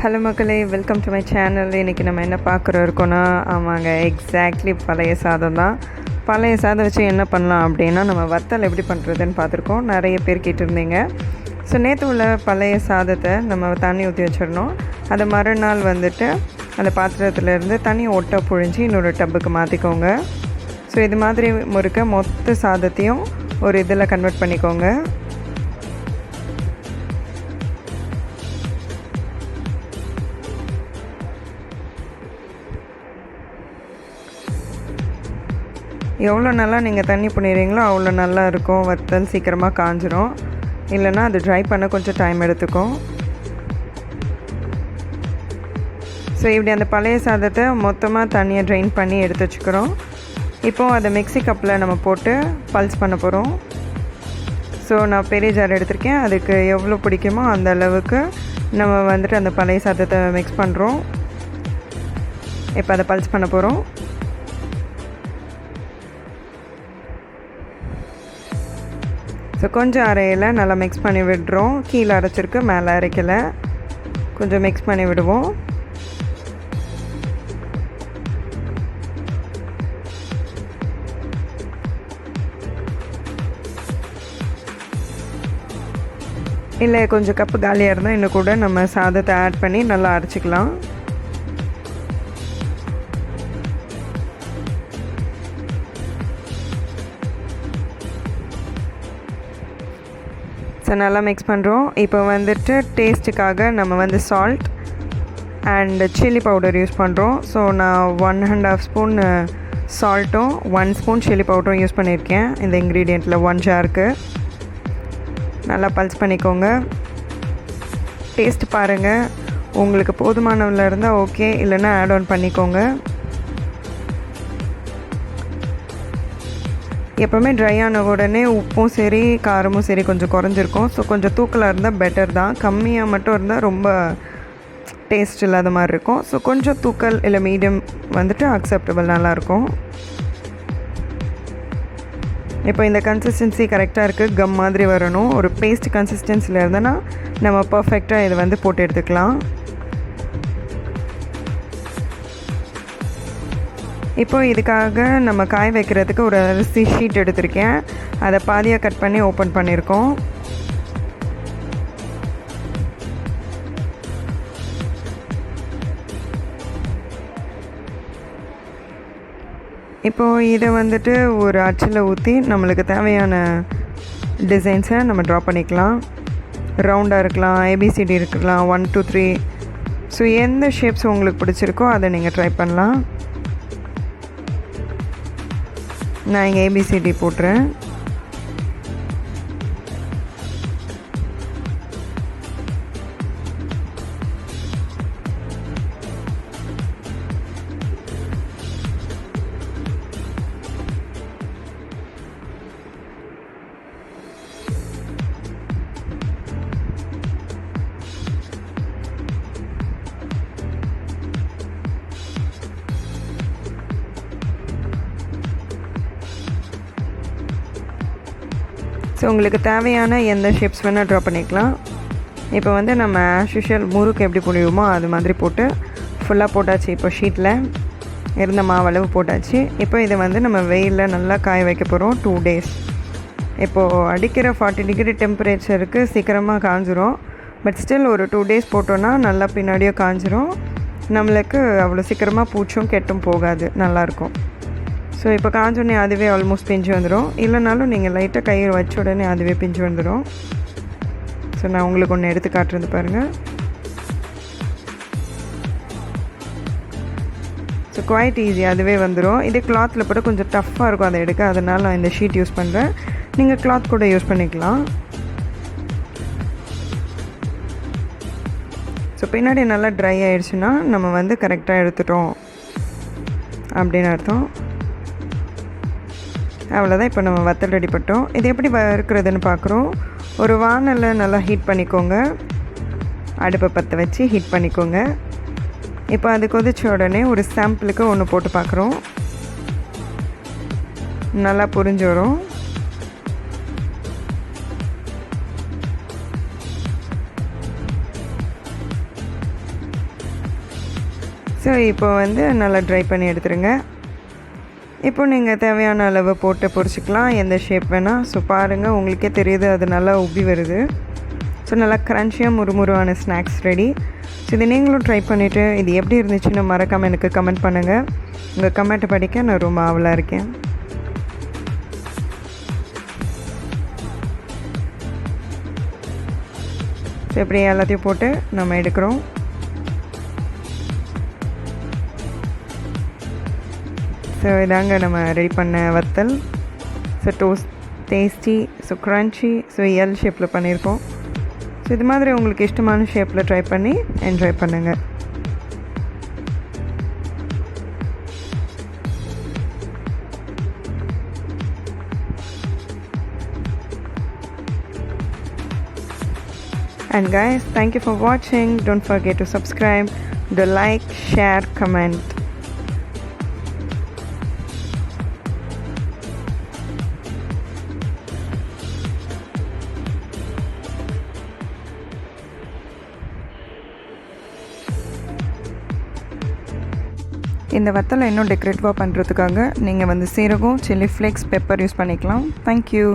Hello மக்களே. Welcome to my channel இன்றைக்கி நம்ம என்ன பார்க்குறோம் இருக்கோன்னா ஆமாங்க எக்ஸாக்ட்லி பழைய சாதம் தான். பழைய சாதம் வச்சு என்ன பண்ணலாம் அப்படின்னா நம்ம வத்தல் எப்படி பண்ணுறதுன்னு பார்த்துருக்கோம். நிறைய பேர் கேட்டிருந்தீங்க. ஸோ நேற்று உள்ள பழைய சாதத்தை நம்ம தண்ணி ஊற்றி வச்சிடணும். அது மறுநாள் வந்துட்டு அந்த பாத்திரத்துலேருந்து தண்ணி ஒட்டை புழிஞ்சு இன்னொரு டப்புக்கு மாற்றிக்கோங்க ஸோ இது மாதிரி முறுக்க மொத்த சாதத்தையும் ஒரு இதில் கன்வெர்ட் பண்ணிக்கோங்க. எவ்வளோ நல்லா நீங்கள் தண்ணி பண்ணிடுறீங்களோ அவ்வளோ நல்லா இருக்கும். வத்தல் சீக்கிரமாக காஞ்சிரும். இல்லைன்னா அது ட்ரை பண்ண கொஞ்சம் டைம் எடுத்துக்கும் ஸோ இப்படி அந்த பழைய சாதத்தை மொத்தமாக தண்ணியை ட்ரைன் பண்ணி எடுத்து வச்சுக்கிறோம். இப்போது அதை மிக்ஸி கப்பில் நம்ம போட்டு பல்ஸ் பண்ண போகிறோம். ஸோ நான் பெரிய ஜார் எடுத்திருக்கேன். அதுக்கு எவ்வளோ பிடிக்குமோ அந்த அளவுக்கு நம்ம வந்துட்டு அந்த பழைய சாதத்தை மிக்ஸ் பண்ணுறோம் இப்போ அதை பல்ஸ் பண்ண போகிறோம். ஸோ கொஞ்சம் அரையில் நல்லா மிக்ஸ் பண்ணி விடுறோம். கீழே அரைச்சிருக்கு மேலே அரைக்கலை. கொஞ்சம் மிக்ஸ் பண்ணி விடுவோம். இல்லை கொஞ்சம் கப்பு காலியாக இருந்தால் இன்னும் கூட நம்ம சாதத்தை ஆட் பண்ணி நல்லா அரைச்சிக்கலாம். ஸோ நல்லா மிக்ஸ் பண்ணுறோம் இப்போ வந்துட்டு டேஸ்ட்டுக்காக நம்ம வந்து salt and chilli powder use பண்ணுறோம் ஸோ நான் ஒன் அண்ட் ஆஃப் ஸ்பூன் சால்ட்டும் ஒன் ஸ்பூன் சில்லி பவுடரும் யூஸ் பண்ணியிருக்கேன். இந்த இன்க்ரீடியண்ட்டில் ஒன் ஜாருக்கு நல்லா பல்ஸ் பண்ணிக்கோங்க. டேஸ்ட் பாருங்கள் உங்களுக்கு போதுமானவில் இருந்தால் ஓகே இல்லைன்னா ஆட் ஆன் பண்ணிக்கோங்க. எப்போவுமே ட்ரை ஆன உடனே உப்பும் சரி காரமும் சரி கொஞ்சம் குறைஞ்சிருக்கும். ஸோ கொஞ்சம் தூக்கலாக இருந்தால் பெட்டர் தான். கம்மியாக மட்டும் இருந்தால் ரொம்ப டேஸ்ட் இல்லாத மாதிரி இருக்கும். ஸோ கொஞ்சம் தூக்கல் இல்லை மீடியம் வந்துட்டு அக்செப்டபிள் நல்லாயிருக்கும் இப்போ இந்த கன்சிஸ்டன்சி கரெக்டாக இருக்குது கம் மாதிரி வரணும். ஒரு பேஸ்ட் கன்சிஸ்டன்சியில் இருந்தேன்னா நம்ம பர்ஃபெக்டாக இதை வந்து போட்டு எடுத்துக்கலாம். இப்போ இதுக்காக நம்ம காய வைக்கிறதுக்கு ஒரு அரிசி ஷீட் எடுத்திருக்கேன். அதை பாதியாக கட் பண்ணி ஓப்பன் பண்ணியிருக்கோம் இப்போது இதை வந்துட்டு ஒரு அச்சில் ஊற்றி நம்மளுக்கு தேவையான டிசைன்ஸை நம்ம ட்ரா பண்ணிக்கலாம். ரவுண்டாக இருக்கலாம் ஏபிசிடி இருக்கலாம் ஒன் டூ த்ரீ ஸோ எந்த ஷேப்ஸ் உங்களுக்கு பிடிச்சிருக்கோ அதை நீங்கள் ட்ரை பண்ணலாம். நான் இங்கே ஏபிசிடி போட்டுறேன். ஸோ உங்களுக்கு தேவையான எந்த ஷேப்ஸ் வேணால் ட்ரா பண்ணிக்கலாம். இப்போ வந்து நம்ம ஆஸ் யூஷுவல் முறுக்கு எப்படி புழியுமோ அது மாதிரி போட்டு ஃபுல்லாக போட்டாச்சு. இப்போ ஷீட்டில் இருந்த மாவளவு போட்டாச்சு. இப்போ இதை வந்து நம்ம வெயிலில் நல்லா காய வைக்க போகிறோம் டூ டேஸ் இப்போது அடிக்கிற ஃபார்ட்டி டிகிரி டெம்பரேச்சருக்கு சீக்கிரமாக காஞ்சிரும். பட் ஸ்டில் ஒரு டூ டேஸ் போட்டோன்னா நல்லா பின்னாடியே காஞ்சிரும். நம்மளுக்கு அவ்வளோ சீக்கிரமாக பூச்சும் கெட்டும் போகாது. நல்லாயிருக்கும் ஸோ இப்போ காஞ்சோடனே அதுவே ஆல்மோஸ்ட் பிஞ்சு வந்துடும் இல்லைனாலும் நீங்கள் லைட்டாக கையில் வச்ச உடனே அதுவே பிஞ்சு வந்துடும் ஸோ நான் உங்களுக்கு ஒன்று எடுத்து காட்டுறது பாருங்கள் ஸோ குவாய்ட் ஈஸி அதுவே வந்துடும் இதே கிளாத்தில் போட்டு கொஞ்சம் டஃப்பாக இருக்கும் அதை எடுக்க. அதனால் நான் இந்த ஷீட் யூஸ் பண்ணுறேன் நீங்கள் கிளாத் கூட யூஸ் பண்ணிக்கலாம். ஸோ பின்னாடி நல்லா ட்ரை ஆகிடுச்சுன்னா நம்ம வந்து கரெக்டாக எடுத்துட்டோம். அப்படின்னு அர்த்தம். அவ்வளோதான் இப்போ நம்ம வத்தல் ரெடி பட்டோம் இது எப்படி வறுக்கிறதுன்னு பார்க்குறோம். ஒரு வானலை நல்லா ஹீட் பண்ணிக்கோங்க. அடுப்பை பற்ற வச்சு ஹீட் பண்ணிக்கோங்க. இப்போ அது கொதிச்ச உடனே ஒரு சாம்பிளுக்கு ஒன்று போட்டு பார்க்குறோம். நல்லா புரிஞ்சு வரும். ஸோ இப்போ வந்து நல்லா ட்ரை பண்ணி எடுத்துருங்க. இப்போ நீங்கள் தேவையான அளவு போட்டு பொரிச்சிக்கலாம். எந்த ஷேப் வேணால் ஸோ பாருங்கள் உங்களுக்கே தெரியுது அது நல்லா உப்பி வருது. ஸோ நல்லா க்ரன்ச்சியாக முறுமுறுவான ஸ்நாக்ஸ் ரெடி ஸோ இது நீங்களும் ட்ரை பண்ணிவிட்டு இது எப்படி இருந்துச்சுன்னு மறக்காமல் எனக்கு கமெண்ட் பண்ணுங்கள் உங்கள் கமெண்ட்டை படிக்க நான் ரொம்ப ஆவலாக இருக்கேன். ஸோ இப்படி எல்லாத்தையும் போட்டு நம்ம எடுக்கிறோம். ஸோ இதாங்க நம்ம ரெடி பண்ண வத்தல் so toast tasty so crunchy so L ஷேப்பில் பண்ணியிருக்கோம் ஸோ இது மாதிரி உங்களுக்கு இஷ்டமான ஷேப்பில் ட்ரை பண்ணி என்ஜாய் பண்ணுங்கள் And guys, thank you for watching. Don't forget to subscribe, to like, share, comment. இந்த வத்தலை இன்னும் டெக்கரேட்டிவாக பண்ணுறதுக்காக நீங்கள் வந்து சீரகம் சில்லி ஃப்ளேக்ஸ் பெப்பர் யூஸ் பண்ணிக்கலாம். Thank you